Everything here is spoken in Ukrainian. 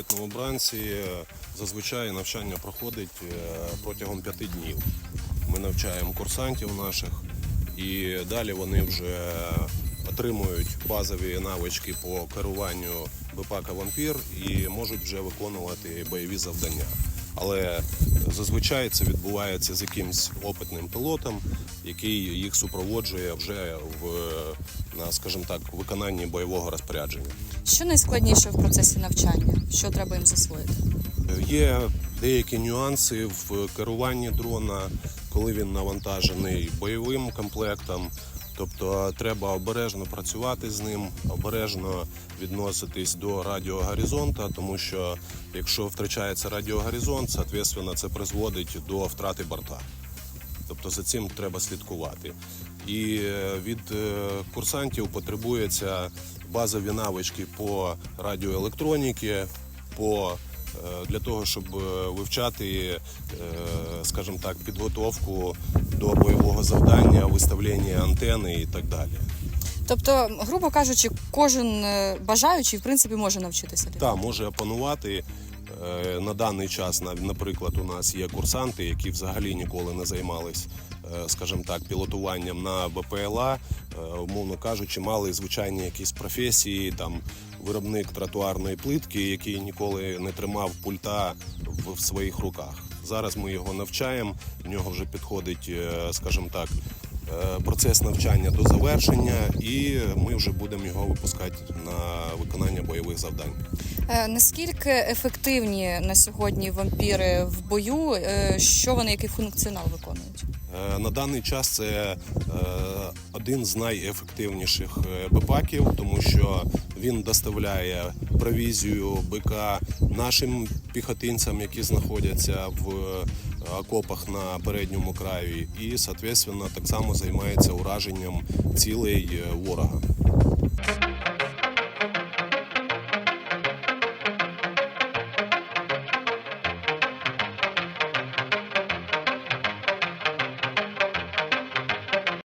прибувають новобранці, е, зазвичай навчання проходить е, протягом п'яти днів. Ми навчаємо курсантів наших, і далі вони вже отримують базові навички по керуванню БПАКа Вампір і можуть вже виконувати бойові завдання. Але зазвичай це відбувається з якимсь опитним пілотом, який їх супроводжує вже в на, скажімо так, виконанні бойового розпорядження. Що найскладніше в процесі навчання? Що треба їм засвоїти? Є деякі нюанси в керуванні дрона, коли він навантажений бойовим комплектом. Тобто треба обережно працювати з ним, обережно відноситись до радіогоризонта, тому що якщо втрачається радіогоризонт, соответственно, це призводить до втрати борта. Тобто за цим треба слідкувати. І е, від е, курсантів потребуються базові навички по радіоелектроніки, по для того, щоб е, вивчати, е, скажімо так, підготовку до бойового завдання, виставлення антени і так далі. Тобто, грубо кажучи, кожен е, бажаючий в принципі може навчитися. Так, може опанувати. Е, На даний час, наприклад, у нас є курсанти, які взагалі ніколи не займались, е, скажімо так, пілотуванням на БПЛА, е, умовно кажучи, мали звичайні якісь професії, там виробник тротуарної плитки, який ніколи не тримав пульта в, своїх руках. Зараз ми його навчаємо. В нього вже підходить, скажімо так, процес навчання до завершення, і ми вже будемо його випускати на виконання бойових завдань. Е, Наскільки ефективні на сьогодні вампіри в бою? Е, Що вони, який функціонал виконують? Е, На даний час це е, один з найефективніших е, БПАКів, тому що він доставляє провізію БК нашим піхотинцям, які знаходяться в е, окопах на передньому краї, і, соответственно, так само займається ураженням цілей е, ворога.